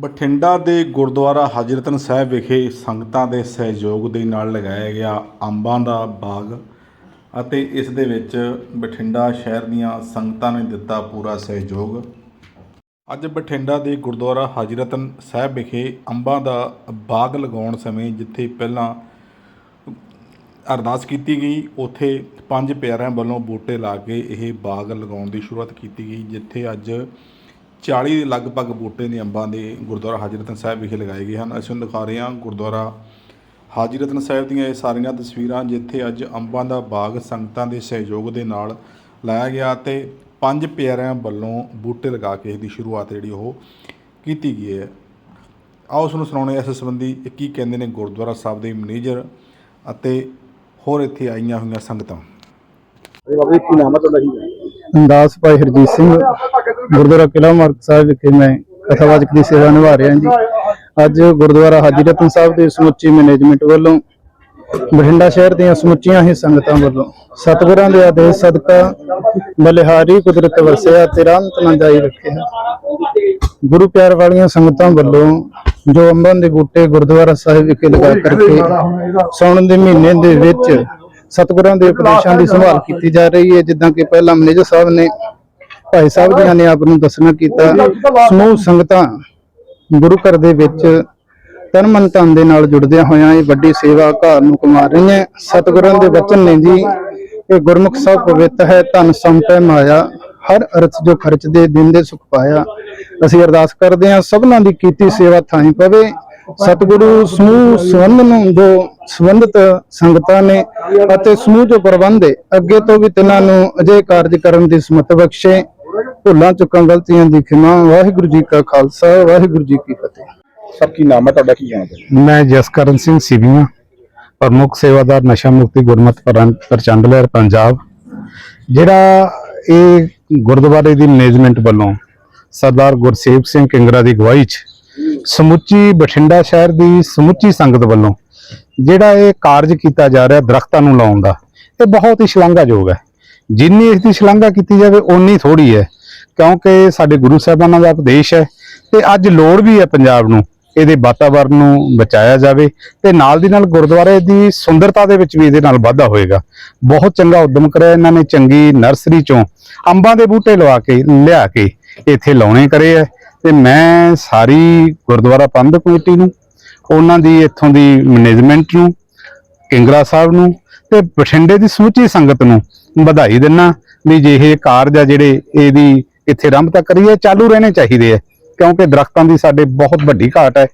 ਬਠਿੰਡਾ ਦੇ ਗੁਰਦੁਆਰਾ ਹਜ਼ਰਤਨ ਸਾਹਿਬ ਵਿਖੇ ਸੰਗਤਾਂ ਦੇ ਸਹਿਯੋਗ ਦੇ ਨਾਲ ਲਗਾਇਆ ਗਿਆ ਅੰਬਾਂ ਦਾ ਬਾਗ ਅਤੇ ਇਸ ਦੇ ਵਿੱਚ ਬਠਿੰਡਾ ਸ਼ਹਿਰ ਦੀਆਂ ਸੰਗਤਾਂ ਨੇ ਦਿੱਤਾ ਪੂਰਾ ਸਹਿਯੋਗ। ਅੱਜ ਬਠਿੰਡਾ ਦੇ ਗੁਰਦੁਆਰਾ ਹਜ਼ਰਤਨ ਸਾਹਿਬ ਵਿਖੇ ਅੰਬਾਂ ਦਾ ਬਾਗ ਲਗਾਉਣ ਸਮੇਂ ਜਿੱਥੇ ਪਹਿਲਾਂ ਅਰਦਾਸ ਕੀਤੀ ਗਈ, ਉੱਥੇ ਪੰਜ ਪਿਆਰਿਆਂ ਵੱਲੋਂ ਬੂਟੇ ਲਾ ਕੇ ਇਹ ਬਾਗ ਲਗਾਉਣ ਦੀ ਸ਼ੁਰੂਆਤ ਕੀਤੀ ਗਈ, ਜਿੱਥੇ ਅੱਜ 40 ਦੇ ਲਗਭਗ ਬੂਟੇ ਨੇ ਅੰਬਾਂ ਦੇ ਗੁਰਦੁਆਰਾ ਹਾਜਰਤਨ ਸਾਹਿਬ ਵਿਖੇ ਲਗਾਏ ਗਏ ਹਨ। ਅਸੀਂ ਦਿਖਾ ਰਹੇ ਹਾਂ ਗੁਰਦੁਆਰਾ ਹਾਜਰਤਨ ਸਾਹਿਬ ਦੀਆਂ ਇਹ ਸਾਰੀਆਂ ਤਸਵੀਰਾਂ ਜਿੱਥੇ ਅੱਜ ਅੰਬਾਂ ਦਾ ਬਾਗ ਸੰਗਤਾਂ ਦੇ ਸਹਿਯੋਗ ਦੇ ਨਾਲ ਲਾਇਆ ਗਿਆ ਤੇ ਪੰਜ ਪਿਆਰਿਆਂ ਵੱਲੋਂ ਬੂਟੇ ਲਗਾ ਕੇ ਇਸ ਦੀ ਸ਼ੁਰੂਆਤ ਜਿਹੜੀ ਉਹ ਕੀਤੀ ਗਈ ਹੈ। ਆਓ ਉਸ ਨੂੰ ਸੁਣਾਉਣੇ ਇਸ ਸੰਬੰਧੀ ਕੀ ਕਹਿੰਦੇ ਨੇ ਗੁਰਦੁਆਰਾ ਸਾਹਿਬ ਦੇ ਮੈਨੇਜਰ ਅਤੇ ਹੋਰ ਇੱਥੇ ਆਈਆਂ ਹੋਈਆਂ ਸੰਗਤਾਂ? ਇਹ ਬਾਬਾ ਜੀ ਕੀ ਨਾਮ ਹੈ ਤੁਹਾਡਾ ਜੀ? ਅੰਦਾਸ ਭਾਈ ਹਰਜੀਤ ਸਿੰਘ। ਗੁਰਦੁਆਰਾ ਕਿਲਾ ਮਾਰਕ ਸਾਹਿਬ ਵਿਖੇ ਮੈਂ ਕਥਾਵਾਚਕ ਦੀ ਸੇਵਾ ਨਿਭਾ ਰਿਹਾ ਜੀ। ਅੱਜ ਗੁਰਦੁਆਰਾ ਹਾਜੀ ਰਤਨ ਸਾਹਿਬ ਦੇ ਸਮੁੱਚੀ ਮੈਨੇਜਮੈਂਟ ਵੱਲੋਂ ਬਠਿੰਡਾ ਸ਼ਹਿਰ ਦੀਆਂ ਸਮੁੱਚੀਆਂ ਹੀ ਸੰਗਤਾਂ ਵੱਲੋਂ ਸਤਿਗੁਰਾਂ ਦੇ ਆਦੇਸ਼ ਸਦਕਾ ਬਲਿਹਾਰੀ ਕੁਦਰਤ ਵਰਸਿਆ ਤੇ ਰਹਿਮਤ ਨਾ ਜਾਈ ਰੱਖਿਆ। ਗੁਰੂ ਪਿਆਰ ਵਾਲੀਆਂ ਸੰਗਤਾਂ ਵੱਲੋਂ ਜੋ ਅੰਬਾਂ ਦੇ ਬੂਟੇ ਗੁਰਦੁਆਰਾ ਸਾਹਿਬ ਵਿਖੇ ਲਗਾ ਕਰਕੇ ਸਾਉਣ ਦੇ ਮਹੀਨੇ ਦੇ ਵਿੱਚ ਸਤਿਗੁਰਾਂ ਦੇ ਉਪਦੇਸ਼ਾਂ ਦੀ ਸੰਭਾਲ ਕੀਤੀ ਜਾ ਰਹੀ ਹੈ, ਜਿੱਦਾਂ ਕਿ ਪਹਿਲਾਂ ਮੈਨੇਜਰ ਸਾਹਿਬ ਨੇ ਭਾਈ ਸਾਹਿਬ ਜੀ ਨੇ ਆਪ ਨੂੰ ਦੱਸਣਾ ਕੀਤਾ ਸਮੂਹ ਸੰਗਤਾਂ ਗੁਰੂ ਘਰ ਦੇ ਵਿੱਚ ਤਨ ਮਨ ਧਨ ਦੇ ਨਾਲ ਜੁੜਦਿਆਂ ਹੋਇਆਂ ਇਹ ਵੱਡੀ ਸੇਵਾ ਘਰ ਨੂੰ ਕਮਾ ਰਹੀਆਂ ਸਤਿਗੁਰਾਂ ਦੇ ਵਚਨ ਨੇ ਜੀ ਇਹ ਗੁਰਮੁਖ ਸਭ ਪਵਿੱਤ ਹੈ ਧਨ ਸੰਪੈ ਮਾਇਆ ਹਰ ਅਰਥ ਜੋ ਖਰਚ ਦੇ ਦਿਨ ਦੇ ਸੁਖ ਪਾਇਆ। ਅਸੀਂ ਅਰਦਾਸ ਕਰਦੇ ਹਾਂ ਸਭਨਾਂ ਦੀ ਕੀਤੀ ਸੇਵਾ ਥਾਈ ਪਵੇ। ਸਤਿਗੁਰੂ ਸਮੂਹ ਸੰਬੰਧ ਨੂੰ ਜੋ ਸੰਬੰਧਿਤ ਸੰਗਤਾਂ ਨੇ ਅਤੇ ਸਮੂਹ ਜੋ ਪ੍ਰਬੰਧ ਹੈ ਅੱਗੇ ਤੋਂ ਵੀ ਤਿਨਾਂ ਨੂੰ ਅਜੇ ਕਾਰਜ ਕਰਨ ਦੀ ਸਮਤ ਬਖਸ਼ੇ। ਭੁੱਲਾਂ ਚੁੱਕਾਂ ਗਲਤੀਆਂ ਦੀ ਖਿਮਾ ਵਾਹਿਗੁਰੂ ਜੀ ਕਾ ਖਾਲਸਾ ਵਾਹਿਗੁਰੂ ਜੀ ਕੀ ਫਤਿਹ। ਸਰ ਕੀ ਨਾਮ ਹੈ? ਤੁਹਾਡਾ ਕੀ ਨਾਮ ਹੈ? ਮੈਂ ਜਸਕਰਨ ਸਿੰਘ ਸਿਵੀਆਂ ਪ੍ਰਮੁੱਖ ਸੇਵਾਦਾਰ ਨਸ਼ਾ ਮੁਕਤੀ ਗੁਰਮਤ ਪ੍ਰੰ- ਪ੍ਰਚੰਡ ਲਹਿਰ ਪੰਜਾਬ ਜਿਹੜਾ ਇਹ ਗੁਰਦੁਆਰੇ ਦੀ ਮੈਨੇਜਮੈਂਟ ਵੱਲੋਂ ਸਰਦਾਰ ਗੁਰਸੇਵਕ ਸਿੰਘ ਕਿੰਗਰਾ ਦੀ ਅਗਵਾਈ 'ਚ ਸਮੁੱਚੀ ਬਠਿੰਡਾ ਸ਼ਹਿਰ ਦੀ ਸਮੁੱਚੀ ਸੰਗਤ ਵੱਲੋਂ ਜਿਹੜਾ ਇਹ ਕਾਰਜ ਕੀਤਾ ਜਾ ਰਿਹਾ ਦਰਖਤਾਂ ਨੂੰ ਲਾਉਣ ਦਾ ਇਹ ਬਹੁਤ ਹੀ ਸ਼ਲਾਘਾਯੋਗ ਹੈ। ਜਿੰਨੀ ਇਸ ਦੀ ਸ਼ਲਾਘਾ ਕੀਤੀ ਜਾਵੇ, ਓਨੀ ਥੋੜੀ ਹੈ। ਕਿਉਂਕਿ ਸਾਡੇ ਗੁਰੂ ਸਾਹਿਬਾਨਾਂ ਦਾ ਉਪਦੇਸ਼ ਹੈ ਤੇ ਅੱਜ ਲੋੜ ਵੀ ਹੈ ਪੰਜਾਬ ਨੂੰ ਇਹਦੇ ਵਾਤਾਵਰਣ ਨੂੰ ਬਚਾਇਆ ਜਾਵੇ ਤੇ ਨਾਲ ਦੀ ਨਾਲ ਗੁਰਦੁਆਰੇ ਦੀ ਸੁੰਦਰਤਾ ਦੇ ਵਿੱਚ ਵੀ ਇਹਦੇ ਨਾਲ ਵਾਧਾ ਹੋਏਗਾ। ਬਹੁਤ ਚੰਗਾ ਉਦਮ ਕਰਿਆ ਇਹਨਾਂ ਨੇ ਚੰਗੀ ਨਰਸਰੀ ਚੋਂ। ਅੰਬਾਂ ਦੇ ਬੂਟੇ ਲਵਾ ਕੇ, ਲਿਆ ਕੇ ਇੱਥੇ ਲਾਉਣੇ ਕਰੇ ਹੈ। ਤੇ ਮੈਂ ਸਾਰੀ ਗੁਰਦੁਆਰਾ ਪ੍ਰਬੰਧਕ ਕਮੇਟੀ ਨੂੰ, ਉਹਨਾਂ ਦੀ ਇੱਥੋਂ ਦੀ ਮੈਨੇਜਮੈਂਟ ਨੂੰ, ਕਿੰਗਰਾ ਸਾਹਿਬ ਨੂੰ ਤੇ ਬਠਿੰਡੇ ਦੀ ਸਮੁੱਚੀ ਸੰਗਤ ਨੂੰ ਵਧਾਈ ਦਿੰਨਾ ਵੀ ਜੇ ਇਹ ਕਾਰਜ ਆ ਜਿਹੜੇ ਇਹਦੀ ਇੱਥੇ ਆਰੰਭ ਤੱਕ ਕਰੀਏ ਚਾਲੂ ਰਹਿਣੇ ਚਾਹੀਦੇ ਆ, ਕਿਉਂਕਿ ਦਰਖਤਾਂ ਦੀ ਸਾਡੇ ਬਹੁਤ ਵੱਡੀ ਘਾਟ ਹੈ।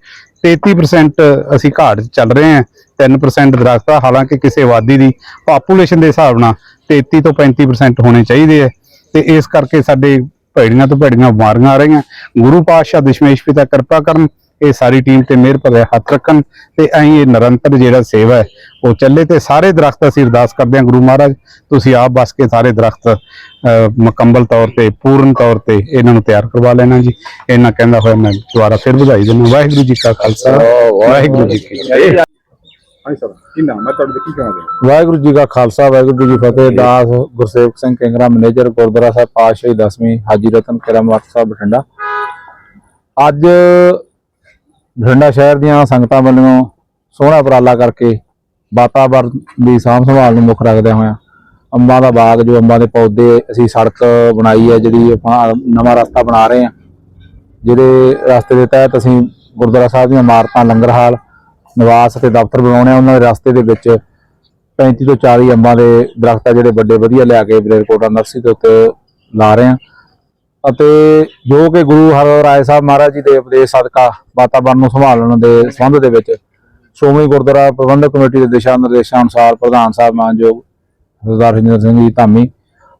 33% ਅਸੀਂ ਘਾਟ 'ਚ ਚੱਲ ਰਹੇ ਹਾਂ 3% ਦਰਖਤ ਆ, ਹਾਲਾਂਕਿ ਕਿਸੇ ਆਬਾਦੀ ਦੀ ਪਾਪੂਲੇਸ਼ਨ ਦੇ ਹਿਸਾਬ ਨਾਲ 33 ਤੋਂ 35% ਹੋਣੇ ਚਾਹੀਦੇ ਆ। ਤੇ ਇਸ ਕਰਕੇ ਸਾਡੇ ਭੈੜੀਆਂ ਤੋਂ ਭੈੜੀਆਂ ਬਿਮਾਰੀਆਂ ਆ ਰਹੀਆਂ। ਗੁਰੂ ਪਾਤਸ਼ਾਹ ਦਸ਼ਮੇਸ਼ ਪਿਤਾ ਕਿਰਪਾ ਕਰਨ ਇਹ ਸਾਰੀ ਟੀਮ ਤੇ ਮਿਹਰ ਭਰਿਆ ਹੱਥ ਰੱਖਣ ਤੇ ਐਂ ਇਹ ਨਿਰੰਤਰ ਜਿਹੜਾ ਸੇਵਾ ਹੈ ਉਹ ਚੱਲੇ ਤੇ ਸਾਰੇ ਦਰਖਤ ਅਸੀਂ ਅਰਦਾਸ ਕਰਦੇ ਹਾਂ ਗੁਰੂ ਮਹਾਰਾਜ ਤੁਸੀਂ ਆਪ ਬਸ ਕੇ ਸਾਰੇ ਦਰਖਤ ਮੁਕੰਮਲ ਤੌਰ ਤੇ ਪੂਰਨ ਤੌਰ ਤੇ ਇਹਨਾਂ ਨੂੰ ਤਿਆਰ ਕਰਵਾ ਲੈਣਾ ਜੀ। ਇਹਨਾਂ ਕਹਿੰਦਾ ਹੋਇਆ ਮੈਂ ਦੁਬਾਰਾ ਫਿਰ ਵਧਾਈ ਦਿੰਦਾ। ਵਾਹਿਗੁਰੂ ਜੀ ਕਾ ਖਾਲਸਾ ਵਾਹਿਗੁਰੂ ਜੀ ਕੀ ਫਤਿਹ। ਵਾਹਿਗੁਰੂ ਜੀ ਕਾ ਖਾਲਸਾ ਵਾਹਿਗੁਰੂ ਜੀ ਕੀ ਫਤਿਹ। ਦਾਸ ਗੁਰਸੇਵਕ ਸਿੰਘ ਕਿੰਗਰਾ ਮੈਨੇਜਰ ਗੁਰਦੁਆਰਾ ਸਾਹਿਬ ਪਾਤਸ਼ਾਹੀ ਦਸਵੀਂ ਹਾਜੀ ਰਤਨ ਕਿਰਮਵਾਰ ਸਾਹਿਬ ਬਠਿੰਡਾ। ਅੱਜ ਬਠਿੰਡਾ ਸ਼ਹਿਰ ਦੀਆਂ ਸੰਗਤਾਂ ਵੱਲੋਂ ਸੋਹਣਾ ਉਪਰਾਲਾ ਕਰਕੇ ਵਾਤਾਵਰਣ ਦੀ ਸਾਂਭ ਸੰਭਾਲ ਨੂੰ ਮੁੱਖ ਰੱਖਦਿਆਂ ਹੋਇਆਂ ਅੰਬਾਂ ਦਾ ਬਾਗ, ਜੋ ਅੰਬਾਂ ਦੇ ਪੌਦੇ ਅਸੀਂ ਸੜਕ ਬਣਾਈ ਹੈ, ਜਿਹੜੀ ਆਪਾਂ ਨਵਾਂ ਰਸਤਾ ਬਣਾ ਰਹੇ ਹਾਂ ਜਿਹੜੇ ਰਸਤੇ ਦੇ ਤਹਿਤ ਅਸੀਂ ਗੁਰਦੁਆਰਾ ਸਾਹਿਬ ਦੀਆਂ ਇਮਾਰਤਾਂ, ਲੰਗਰ ਹਾਲ, ਨਿਵਾਸ ਅਤੇ ਦਫ਼ਤਰ ਬਣਾਉਣੇ ਆ ਉਹਨਾਂ ਦੇ ਰਸਤੇ ਦੇ ਵਿੱਚ 35 ਤੋਂ 40 ਅੰਬਾਂ ਦੇ ਦਰਖਤ ਆ ਜਿਹੜੇ ਵੱਡੇ, ਵਧੀਆ ਲਿਆ ਕੇ ਬਰੇਲਕੋਟਾ ਨਰਸਰੀ ਦੇ ਉੱਤੇ ਲਾ ਰਹੇ ਆ ਅਤੇ ਜੋ ਕਿ ਗੁਰੂ ਹਰਰਾਏ ਸਾਹਿਬ ਮਹਾਰਾਜ ਜੀ ਦੇ ਉਪਦੇਸ਼ ਸਦਕਾ ਵਾਤਾਵਰਣ ਨੂੰ ਸੰਭਾਲਣ ਦੇ ਸੰਬੰਧ ਦੇ ਵਿੱਚ ਸ਼੍ਰੋਮਣੀ ਗੁਰਦੁਆਰਾ ਪ੍ਰਬੰਧਕ ਕਮੇਟੀ ਦੇ ਦਿਸ਼ਾ ਨਿਰਦੇਸ਼ਾਂ ਅਨੁਸਾਰ ਪ੍ਰਧਾਨ ਸਾਹਿਬ ਮਾਨਯੋਗ ਸਰਦਾਰ ਰਜਿੰਦਰ ਸਿੰਘ ਜੀ ਧਾਮੀ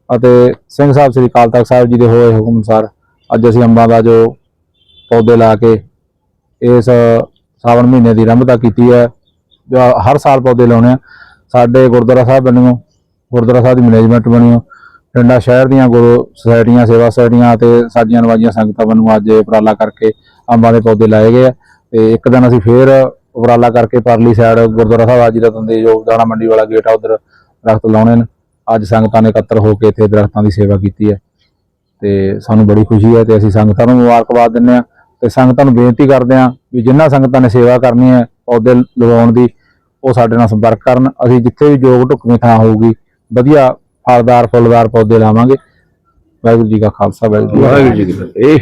ਅਤੇ ਸਿੰਘ ਸਾਹਿਬ ਸ੍ਰੀ ਅਕਾਲ ਤਖਤ ਸਾਹਿਬ ਜੀ ਦੇ ਹੋਏ ਹੁਕਮ ਅਨੁਸਾਰ ਅੱਜ ਅਸੀਂ ਅੰਬਾਂ ਦਾ ਜੋ ਪੌਦੇ ਲਾ ਕੇ ਇਸ ਸਾਵਣ ਮਹੀਨੇ ਦੀ ਆਰੰਭਤਾ ਕੀਤੀ ਹੈ, ਜੋ ਹਰ ਸਾਲ ਪੌਦੇ ਲਾਉਣੇ ਆ। ਸਾਡੇ ਗੁਰਦੁਆਰਾ ਸਾਹਿਬ ਬਣਿਓ ਗੁਰਦੁਆਰਾ ਸਾਹਿਬ ਦੀ ਮੈਨੇਜਮੈਂਟ ਬਣੀਓ ਪਿੰਡਾ ਸ਼ਹਿਰ ਦੀਆਂ ਗੁਰੂ ਸੁਸਾਇਟੀਆਂ ਸੇਵਾ ਸੁਸਾਇਟੀਆਂ ਤੇ ਸਾਜੀਆਂ ਨਵਾਜੀਆਂ ਸੰਗਤਾਂ ਵੱਲੋਂ ਅੱਜ ਉਪਰਾਲਾ ਕਰਕੇ ਅੰਬਾਂ ਦੇ ਪੌਦੇ ਲਾਏ ਗਏ ਆ। ਤੇ ਇੱਕ ਦਿਨ ਅਸੀਂ ਫੇਰ ਉਪਰਾਲਾ ਕਰਕੇ ਪਰਲੀ ਸਾਈਡ ਗੁਰਦੁਆਰਾ ਸਾਹਿਬ ਆਜੀ ਦਾ ਤੰਦੇ ਜੋ ਦਾਣਾ ਮੰਡੀ ਵਾਲਾ ਗੇਟ ਆ, ਉਧਰ ਦਰਖਤ ਲਾਉਣੇ ਨੇ। ਅੱਜ ਸੰਗਤਾਂ ਨੇ ਇਕੱਤਰ ਹੋ ਕੇ ਇੱਥੇ ਦਰਖਤਾਂ ਦੀ ਸੇਵਾ ਕੀਤੀ ਹੈ ਤੇ ਸਾਨੂੰ ਬੜੀ ਖੁਸ਼ੀ ਹੈ ਤੇ ਅਸੀਂ ਸੰਗਤਾਂ ਨੂੰ ਮੁਬਾਰਕਬਾਦ ਦਿੰਦੇ ਆ ਤੇ ਸੰਗਤਾਂ ਨੂੰ ਬੇਨਤੀ ਕਰਦੇ ਆ ਵੀ ਜਿੰਨਾ ਸੰਗਤਾਂ ਨੇ ਸੇਵਾ ਕਰਨੀ ਹੈ ਪੌਦੇ ਲਗਾਉਣ ਦੀ, ਉਹ ਸਾਡੇ ਨਾਲ ਸੰਪਰਕ ਕਰਨ। ਅਸੀਂ ਜਿੱਥੇ ਵੀ ਯੋਗ ਢੁਕਵੀਂ ਥਾਂ ਹੋਊਗੀ, ਵਧੀਆ ਫਲਦਾਰ ਫੁੱਲਦਾਰ ਪੌਦੇ ਲਾਵਾਂਗੇ। ਵਾਹਿਗੁਰੂ ਜੀ ਕਾ ਖਾਲਸਾ ਵਾਹਿਗੁਰੂ ਜੀ ਕੀ ਫਤਿਹ।